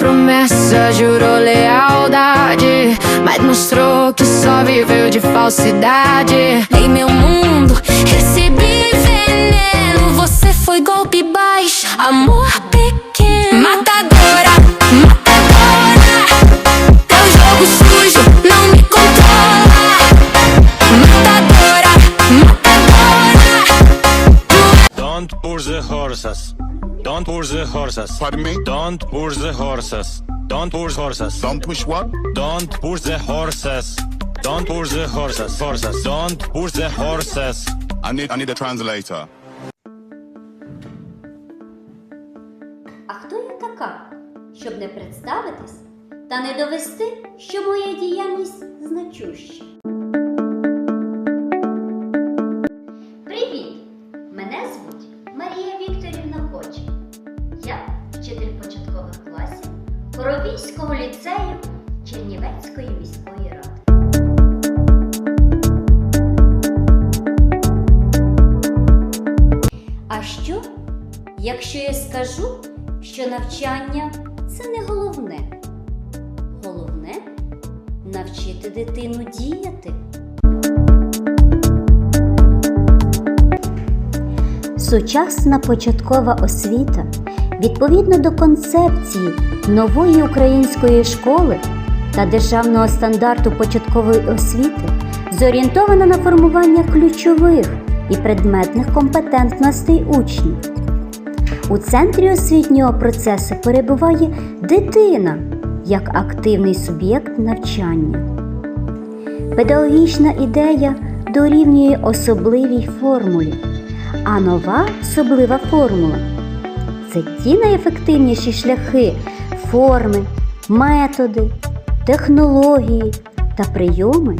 promessa, jurou lealdade, mas mostrou que só viveu de falsidade. Em meu mundo, recebi veneno. Você foi golpe Don't push the horses. Pardon me? Don't push the horses. Don't push horses. Don't push what? Don't push the horses. Don't push the horses. Horses. Don't push the horses. I need I need a translator. А хто я така, щоб не представитись та не довести, що моя діяльність значуща? Вчитель початкових класів Хоробійського ліцею Чернівецької міської ради. А що, якщо я скажу, що навчання це не головне? Головне навчити дитину діяти. Сучасна початкова освіта відповідно до концепції нової української школи та державного стандарту початкової освіти зорієнтована на формування ключових і предметних компетентностей учнів. У центрі освітнього процесу перебуває дитина як активний суб'єкт навчання. Педагогічна ідея дорівнює особливій формулі, а нова особлива формула це ті найефективніші шляхи, форми, методи, технології та прийоми,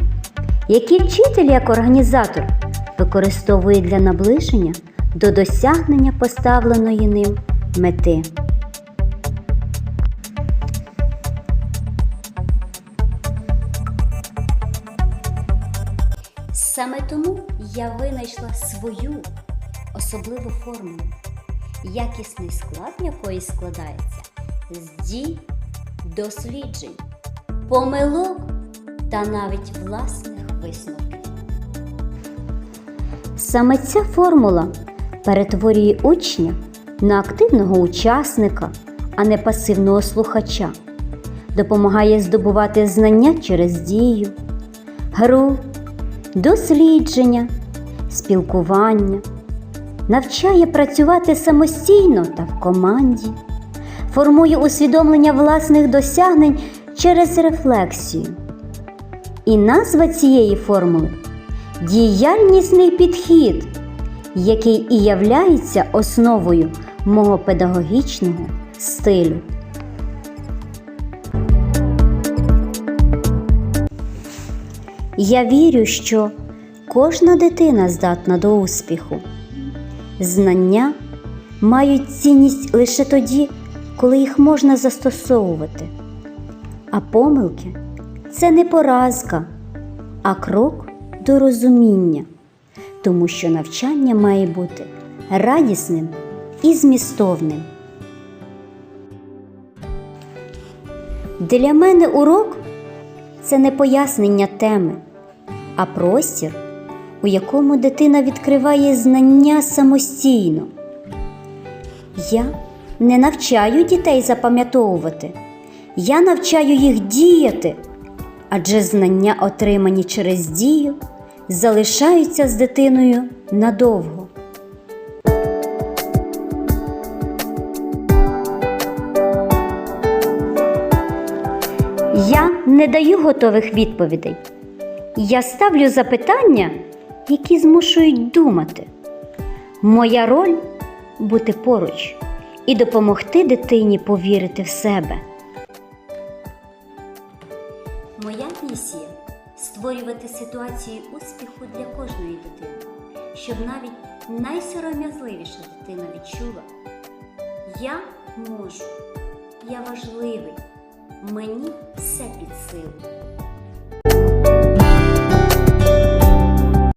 які вчитель як організатор використовує для наближення до досягнення поставленої ним мети. Саме тому я винайшла свою особливу формулу, якісний склад якої складається з дій, досліджень, помилок та навіть власних висновків. Саме ця формула перетворює учня на активного учасника, а не пасивного слухача, допомагає здобувати знання через дію, гру, дослідження, спілкування, навчає працювати самостійно та в команді, формує усвідомлення власних досягнень через рефлексію. І назва цієї формули діяльнісний підхід, який і являється основою мого педагогічного стилю. Я вірю, що кожна дитина здатна до успіху. Знання мають цінність лише тоді, коли їх можна застосовувати. А помилки це не поразка, а крок до розуміння, тому що навчання має бути радісним і змістовним. Для мене урок це не пояснення теми, а простір, у якому дитина відкриває знання самостійно. Я не навчаю дітей запам'ятовувати, я навчаю їх діяти, адже знання, отримані через дію, залишаються з дитиною надовго. Я не даю готових відповідей. Я ставлю запитання, які змушують думати. Моя роль бути поруч і допомогти дитині повірити в себе. Моя місія створювати ситуації успіху для кожної дитини, щоб навіть найсором'язливіша дитина відчула. Я можу, я важливий, мені все під силу.